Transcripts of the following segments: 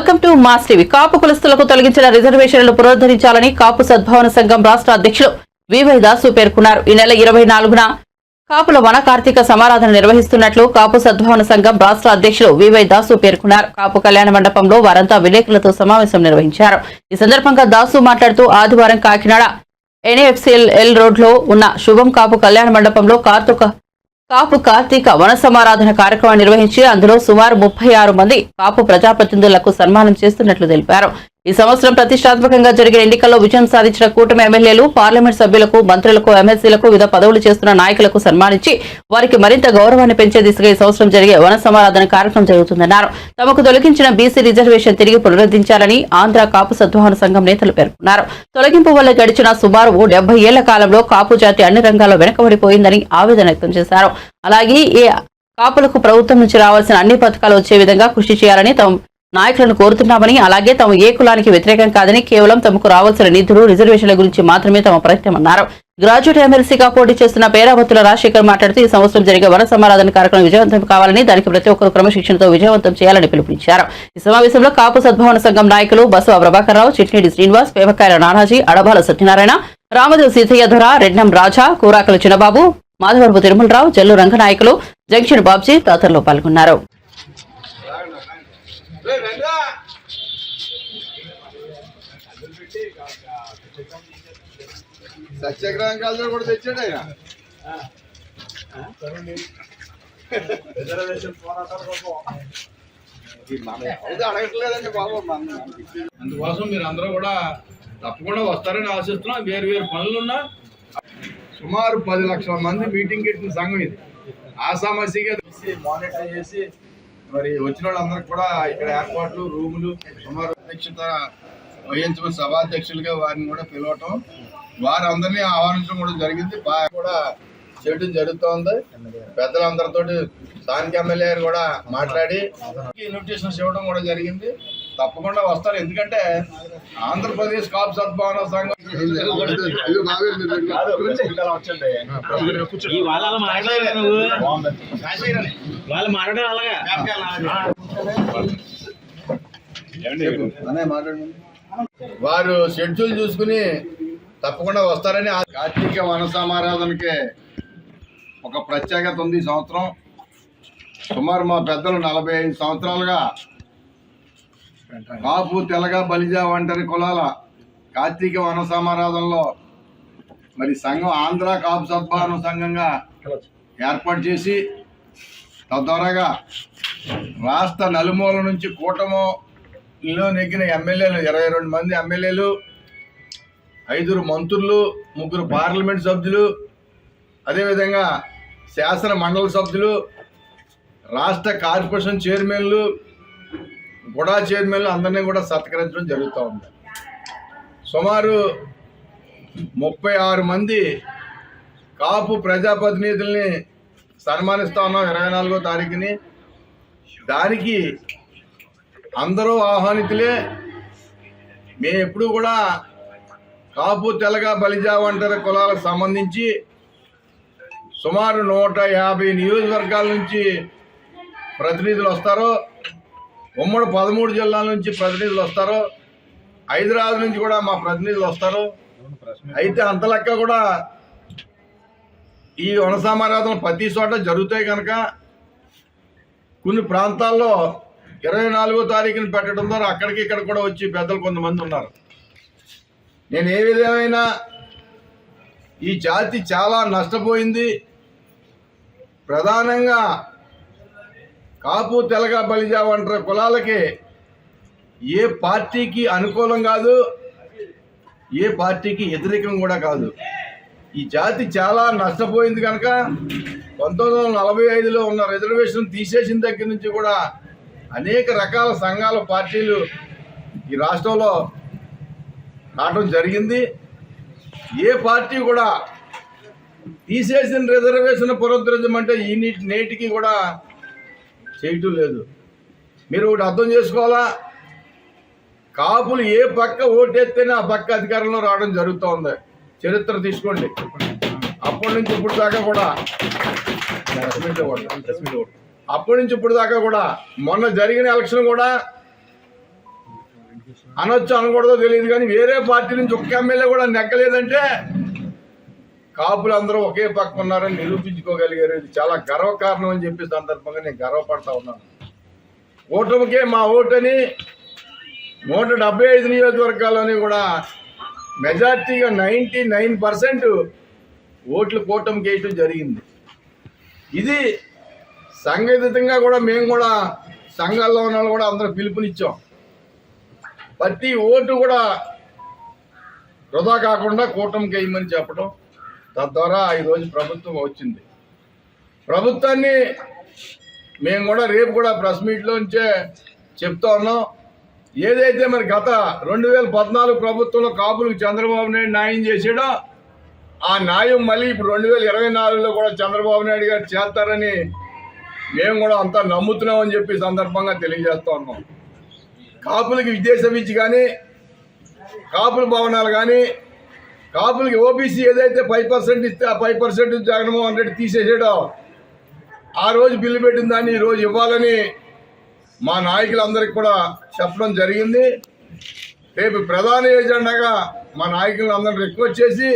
Welcome to mass TV. Kapu కులస్తులకు తొలగించిన రిజర్వేషన్లను పునరుద్ధరించాలని కాపు సద్భావన సంఘం రాష్ట్ర అధ్యక్షులు వివై దాసు పేర్కొన్నారు. ఈ నెల ఇరవై నాలుగున కాపుల వన కార్తీక సమారాధన నిర్వహిస్తున్నట్లు కాపు సద్భావన సంఘం రాష్ట్ర అధ్యక్షులు వివై దాసు పేర్కొన్నారు. కాపు కళ్యాణ మండపంలో వారంతా విలేకరులతో సమావేశం నిర్వహించారు. ఈ సందర్భంగా దాసు మాట్లాడుతూ ఆదివారం కాకినాడ ఎన్ఏఎఫ్సిఎల్ రోడ్లో రోడ్లో ఉన్న శుభం కాపు కళ్యాణ మండపంలో కార్తీక కాపు కార్తీక వన సమారాధన కార్యక్రమం నిర్వహించి అందులో సుమారు ముప్పై ఆరు మంది కాపు ప్రజాప్రతినిధులకు సన్మానం చేస్తున్నట్లు తెలిపారు. ఈ సంవత్సరం ప్రతిష్టాత్మకంగా జరిగిన ఎన్నికల్లో విజయం సాధించిన కూటమి ఎమ్మెల్యేలు పార్లమెంట్ సభ్యులకు మంత్రులకు ఎమ్మెల్సీలకు వివిధ పదవులు చేస్తున్న నాయకులకు సన్మానించి వారికి మరింత గౌరవాన్ని పెంచే దిశగా ఈ సంవత్సరం జరిగే వన సమారాధన కార్యక్రమం జరుగుతుందన్నారు. తమకు తొలగించిన బీసీ రిజర్వేషన్ తిరిగి పునరుద్ధరించాలని ఆంధ్ర కాపు సద్వాహన సంఘం నేతలు పేర్కొన్నారు. తొలగింపు వల్ల గడిచిన సుమారు డెబ్బై ఏళ్ళ కాలంలో కాపు జాతి అన్ని రంగాల్లో వెనుకబడిపోయిందని ఆవేదన వ్యక్తం చేశారు. అలాగే ఈ కాపులకు ప్రభుత్వం నుంచి రావాల్సిన అన్ని పథకాలు వచ్చే విధంగా కృషి చేయాలని తమ నాయకులను కోరుతున్నామని అలాగే తాము ఏ కులానికి వ్యతిరేకం కాదని కేవలం తమకు రావాల్సిన నిధులు రిజర్వేషన్ల గురించి మాత్రమే తమ ప్రయత్నమన్నారు. గ్రాడ్యుయేట్ ఎమ్మెల్సీగా పోటీ చేస్తున్న పేరావత్తుల రాజశేఖర్ మాట్లాడుతూ ఈ సంవత్సరం జరిగే వన సమారాధన కార్యక్రమం విజయవంతం కావాలని దానికి ప్రతి ఒక్కరు క్రమశిక్షణతో విజయవంతం చేయాలని పిలుపునిచ్చారు. ఈ సమావేశంలో కాపు సద్భావన సంఘం నాయకులు బసవ ప్రభాకర్ రావు చిట్నీడి శ్రీనివాస్ పేవకాయల నానాజీ అడబాల సత్యనారాయణ రామదేవ్ సీతయ్యధర రెడ్నం రాజా కూరాకల చిన్నబాబు మాధవరపు తిరుమలరావు జల్లు రంగనాయకులు జంక్షన్ బాబ్జీ తదితరులు పాల్గొన్నారు. సత్యాగ్రహం కాలంలో కూడా తెచ్చాడు ఆయన. ఇది అడగట్లేదండి బాబు. అందుకోసం మీరు అందరూ కూడా తప్పకుండా వస్తారని ఆశిస్తున్నాం. వేరు వేరు పనులున్నా సుమారు పది లక్షల మంది మీటింగ్ పెట్టిన సంఘం ఇది ఆసామసిగా తీసి మానిటర్ చేసి మరి వచ్చిన వాళ్ళందరికీ కూడా ఇక్కడ ఏర్పాట్లు రూములు సుమారు అధ్యక్షత వహించమని సభాధ్యక్షులుగా వారిని కూడా పిలవటం. వారందరినీ ఆహ్వానించడం కూడా జరిగింది. బాగా కూడా చేయడం జరుగుతోంది. పెద్దలందరితో స్థానిక ఎమ్మెల్యే కూడా మాట్లాడి ఇన్విటేషన్స్ ఇవ్వడం కూడా జరిగింది. తప్పకుండా వస్తారు. ఎందుకంటే ఆంధ్రప్రదేశ్ కాపు సద్భావన సంఘం వాళ్ళ మాట్లాడారు అలాగా? వారు షెడ్యూల్ చూసుకుని తప్పకుండా వస్తారని ఆ కార్తీక వన సమారాధనకి ఒక ప్రత్యేకత ఉంది ఈ సంవత్సరం. సుమారు మా పెద్దలు నలభై ఐదు సంవత్సరాలుగా కాపు తెలగ బలిజ ఒంటరి కులాల. కార్తీక వన సమారాధనలో మరి సంఘం ఆంధ్ర కాపు సద్భావన సంఘంగా ఏర్పాటు చేసి తద్వారాగా రాష్ట్ర నలుమూల నుంచి కూటమిలో నెగ్గిన ఎమ్మెల్యేలు ఇరవై రెండు మంది ఎమ్మెల్యేలు ఐదుగురు మంత్రులు ముగ్గురు పార్లమెంట్ సభ్యులు అదేవిధంగా శాసన మండలి సభ్యులు రాష్ట్ర కార్పొరేషన్ చైర్మన్లు గుడా చైర్మన్లు అందరినీ కూడా సత్కరించడం జరుగుతూ ఉంది. సుమారు ముప్పై ఆరు మంది కాపు ప్రజాప్రతినిధుల్ని సన్మానిస్తూ ఉన్నాం ఇరవై నాలుగో తారీఖుని. దానికి అందరూ ఆహ్వానితులే. మేము ఎప్పుడు కూడా కాపు తెలగ బలిజా వంటరి కులాలకు సంబంధించి సుమారు నూట యాభై నియోజకవర్గాల నుంచి ప్రతినిధులు వస్తారో. ఉమ్మడి పదమూడు జిల్లాల నుంచి ప్రతినిధులు వస్తారు. హైదరాబాద్ నుంచి కూడా మా ప్రతినిధులు వస్తారు. అయితే అంత లెక్క కూడా ఈ వనసామరాధన ప్రతి చోట జరుగుతాయి కనుక కొన్ని ప్రాంతాల్లో ఇరవై నాలుగో తారీఖున పెట్టడం ద్వారా అక్కడికి ఇక్కడ కూడా వచ్చి పెద్దలు కొంతమంది ఉన్నారు. నేను ఏ విధమైన ఈ జాతి చాలా నష్టపోయింది. ప్రధానంగా కాపు తెలగ బలిజా వంటి కులాలకి ఏ పార్టీకి అనుకూలం కాదు ఏ పార్టీకి వ్యతిరేకం కూడా కాదు. ఈ జాతి చాలా నష్టపోయింది కనుక పంతొమ్మిది వందల నలభై ఐదులో ఉన్న రిజర్వేషన్ తీసేసిన దగ్గర నుంచి కూడా అనేక రకాల సంఘాల పార్టీలు ఈ రాష్ట్రంలో రావడం జరిగింది. ఏ పార్టీ కూడా తీసేసిన రిజర్వేషన్ పునరుద్ధరించమంటే ఈ నీటి నేటికి కూడా చేయటం లేదు. మీరు ఒకటి అర్థం చేసుకోవాలా? కాపులు ఏ పక్క ఓటేస్తేనే ఆ పక్క అధికారంలో రావడం జరుగుతూ ఉంది చరిత్ర తీసుకోండి. అప్పటి నుంచి ఇప్పుడు దాకా కూడా అప్పటి నుంచి ఇప్పుడు దాకా కూడా మొన్న జరిగిన ఎలక్షన్ కూడా అనొచ్చు అనకూడదో తెలియదు కానీ వేరే పార్టీ నుంచి ఒక్క ఎమ్మెల్యే కూడా నెగ్గలేదంటే కాపులు అందరూ ఒకే పక్క ఉన్నారని నిరూపించుకోగలిగారు. ఇది చాలా గర్వకారణం అని చెప్పి సందర్భంగా నేను గర్వపడతా ఉన్నాను. ఓటమికే మా ఓటని నూట డెబ్బై ఐదు నియోజకవర్గాల్లోని కూడా మెజార్టీగా నైంటీ నైన్ పర్సెంట్ ఓట్లు కూటమికి వేయటం జరిగింది. ఇది సంఘటితంగా కూడా మేము కూడా సంఘాల్లో ఉన్న వాళ్ళు కూడా అందరూ పిలుపునిచ్చాం. ప్రతి ఓటు కూడా వృధా కాకుండా కూటమికి వేయమని చెప్పడం తద్వారా ఈరోజు ప్రభుత్వం వచ్చింది. ప్రభుత్వాన్ని మేము కూడా రేపు కూడా ప్రెస్ మీట్లోంచే చెప్తా ఉన్నాం. ఏదైతే మరి గత రెండు వేల పద్నాలుగు ప్రభుత్వంలో కాపులకు చంద్రబాబు నాయుడు న్యాయం చేసాడో ఆ న్యాయం మళ్ళీ ఇప్పుడు రెండు వేల ఇరవై నాలుగులో కూడా చంద్రబాబు నాయుడు గారు చేస్తారని మేము కూడా అంతా నమ్ముతున్నామని చెప్పి సందర్భంగా తెలియజేస్తా ఉన్నాం. కాపులకి విదేశ ఇచ్చి కానీ కాపుల భవనాలు కానీ కాపులకి ఓబీసీ ఏదైతే ఫైవ్ పర్సెంట్ ఇస్తే ఆ ఫైవ్ పర్సెంట్ జగన్మోహన్ రెడ్డి తీసేసాడో ఆ రోజు బిల్లు పెట్టిన దాన్ని ఈరోజు రోజు ఇవ్వాలని మా నాయకులందరికీ కూడా చెప్పడం జరిగింది. రేపు ప్రధాన ఎజెండాగా మా నాయకులందరినీ రిక్వెస్ట్ చేసి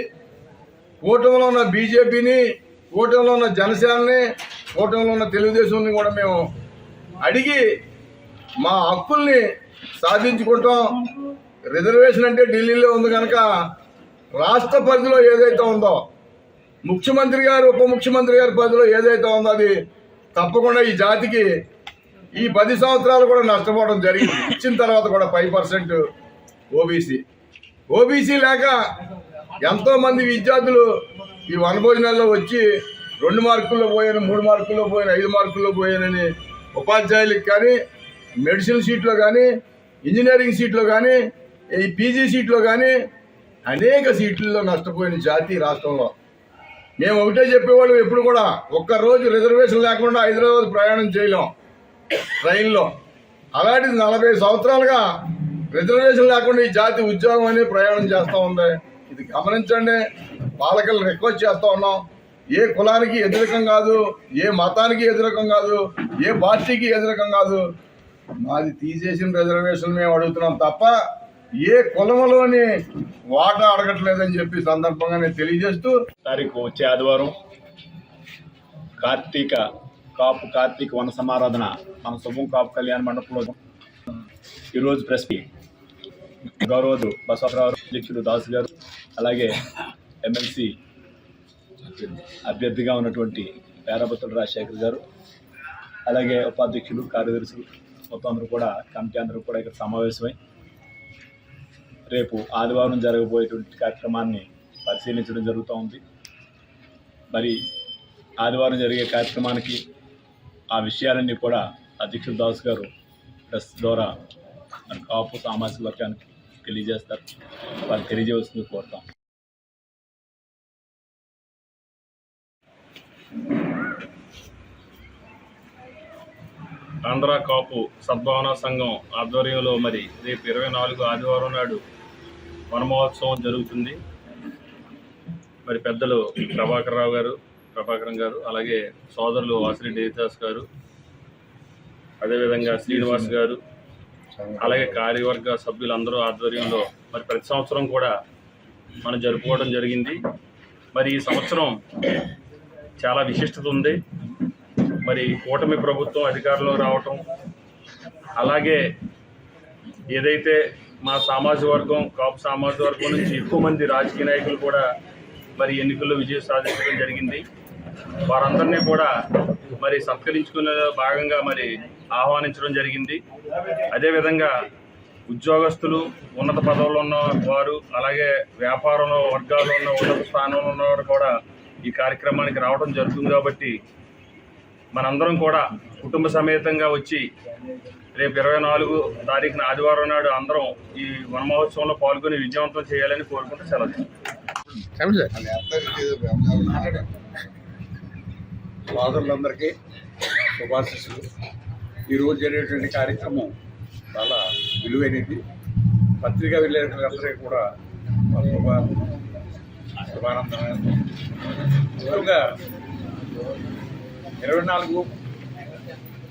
కూటమిలో ఉన్న బీజేపీని కూటమిలో ఉన్న జనసేనని కూటమిలో ఉన్న తెలుగుదేశంని కూడా మేము అడిగి మా హక్కుల్ని సాధించుకుంటాం. రిజర్వేషన్ అంటే ఢిల్లీలో ఉంది కనుక రాష్ట్ర పరిధిలో ఏదైతే ఉందో ముఖ్యమంత్రి గారు ఉప ముఖ్యమంత్రి గారి పరిధిలో ఏదైతే ఉందో అది తప్పకుండా ఈ జాతికి ఈ పది సంవత్సరాలు కూడా నష్టపోవడం జరిగింది. ఇచ్చిన తర్వాత కూడా ఫైవ్ పర్సెంట్ ఓబీసీ. ఓబీసీ లేక ఎంతోమంది విద్యార్థులు ఈ వనభోజనాల్లో వచ్చి రెండు మార్కుల్లో పోయాను మూడు మార్కుల్లో పోయాను ఐదు మార్కుల్లో పోయానని ఉపాధ్యాయులకు కానీ మెడిసిన్ సీట్లో కానీ ఇంజనీరింగ్ సీట్లో కానీ ఈ పీజీ సీట్లో కానీ అనేక సీట్లలో నష్టపోయిన జాతి రాష్ట్రంలో. మేము ఒకటే చెప్పేవాళ్ళం ఎప్పుడు కూడా ఒక్కరోజు రిజర్వేషన్ లేకుండా హైదరాబాద్ ప్రయాణం చేయలేం ట్రైన్లో. అలాంటిది నలభై సంవత్సరాలుగా రిజర్వేషన్ లేకుండా ఈ జాతి ఉద్యోగం అనే ప్రయాణం చేస్తూ ఉంది. ఇది గమనించండి పాలకులు రిక్వెస్ట్ చేస్తూ ఉన్నాం. ఏ కులానికి వ్యతిరేకం కాదు ఏ మతానికి వ్యతిరేకం కాదు ఏ పార్టీకి వ్యతిరేకం కాదు. మాది తీసేసిన రిజర్వేషన్ మేము అడుగుతున్నాం తప్ప ఏ కులంలోని వాటా అడగట్లేదని చెప్పి సందర్భంగా నేను తెలియజేస్తూ తారీఖు వచ్చే ఆదివారం కార్తీక కాపు కార్తీక వన సమారాధన మన శుభం కాపు కళ్యాణ మండపంలో ఈరోజు ప్రెస్ గౌరవదు బసవరావు అధ్యక్షుడు దాసు గారు అలాగే ఎమ్మెల్సీ అభ్యర్థిగా ఉన్నటువంటి పేరాబత్తుల రాజశేఖర్ గారు అలాగే ఉపాధ్యక్షులు కార్యదర్శులు మొత్తం అందరూ కూడా కమిటీ అందరూ కూడా ఇక్కడ సమావేశమై రేపు ఆదివారం జరగబోయేటువంటి కార్యక్రమాన్ని పరిశీలించడం జరుగుతూ ఉంది. మరి ఆదివారం జరిగే కార్యక్రమానికి ఆ విషయాలన్నీ కూడా అధ్యక్షుడు దాస్ గారు ప్రెస్ ద్వారా మన కాపు సామాజిక వర్గానికి తెలియజేస్తారు. వాళ్ళు తెలియజేయవలసింది కోరుతాం. ఆంధ్ర కాపు సద్భావనా సంఘం ఆధ్వర్యంలో మరి రేపు ఇరవై నాలుగు ఆదివారం నాడు వనమహోత్సవం జరుగుతుంది. మరి పెద్దలు ప్రభాకర్ రావు గారు ప్రభాకరం గారు అలాగే సోదరులు వాసిరెడ్డి దేవిదాస్ గారు అదేవిధంగా శ్రీనివాస్ గారు అలాగే కార్యవర్గ సభ్యులందరూ ఆధ్వర్యంలో మరి ప్రతి సంవత్సరం కూడా మనం జరుపుకోవడం జరిగింది. మరి ఈ సంవత్సరం చాలా విశిష్టత ఉంది. మరి కూటమి ప్రభుత్వం అధికారంలో రావటం అలాగే ఏదైతే మా సామాజిక వర్గం కాపు సామాజిక వర్గం నుంచి ఎక్కువ మంది రాజకీయ నాయకులు కూడా మరి ఎన్నికల్లో విజయం సాధించడం జరిగింది. వారందరినీ కూడా మరి సత్కరించుకునే భాగంగా మరి ఆహ్వానించడం జరిగింది. అదేవిధంగా ఉద్యోగస్తులు ఉన్నత పదవుల్లో ఉన్న వారు అలాగే వ్యాపారంలో వర్గాల్లో ఉన్న ఉన్నత స్థానంలో ఉన్నవారు కూడా ఈ కార్యక్రమానికి రావడం జరుగుతుంది కాబట్టి మనందరం కూడా కుటుంబ సమేతంగా వచ్చి రేపు ఇరవై నాలుగు తారీఖున ఆదివారం నాడు అందరం ఈ వన మహోత్సవంలో పాల్గొని విజయవంతం చేయాలని కోరుకుంటూ సెలవు. సోదరులందరికీ శుభాశిస్సులు. ఈరోజు జరిగేటువంటి కార్యక్రమం చాలా విలువైనది. పత్రికా విలేకరులందరికీ కూడా శుభ ముఖ్యంగా ఇరవై నాలుగు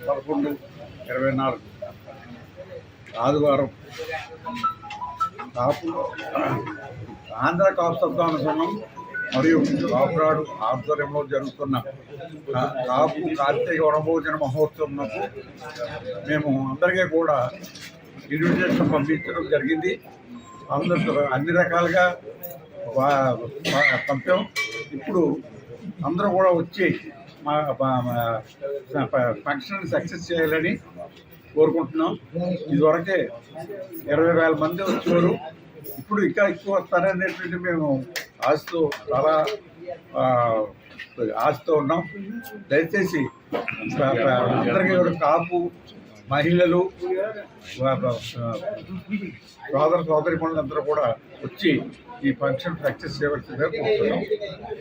పదకొండు ఇరవై నాలుగు ఆదివారం. కాపు ఆంధ్ర కాపు సద్దాన సంఘం మరియు కాపురాడు ఆధ్వర్యంలో జరుగుతున్న కాపు కార్తీక వనభోజన మహోత్సవంకు మేము అందరికీ కూడా ఇన్విటేషన్ పంపించడం జరిగింది. అందరూ అన్ని రకాలుగా పంపాం. ఇప్పుడు అందరూ కూడా వచ్చి మా ఫంక్షన్ సక్సెస్ చేయాలని కోరుకుంటున్నాం. ఇదివరకే ఇరవై వేల మంది వచ్చారు ఇప్పుడు ఇంకా ఎక్కువ వస్తారనేటువంటి మేము ఆశతో చాలా ఆశతో ఉన్నాం. దయచేసి అందరికీ కూడా కాపు మహిళలు సోదర సోదరి పనులందరూ కూడా వచ్చి ఈ ఫంక్షన్ సక్సెస్ చేయవలసిందిగా కోరుతున్నాం.